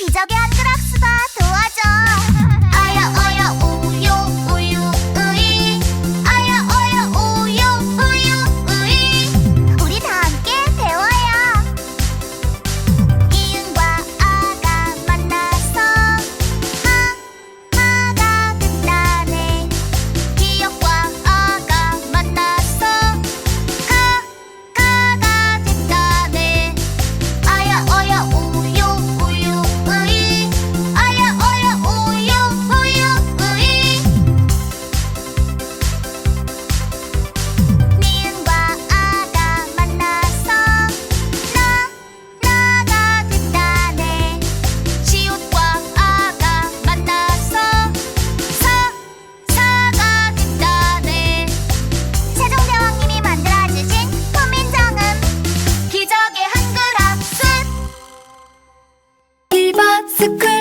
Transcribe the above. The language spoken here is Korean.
기적의 한글 학습아 기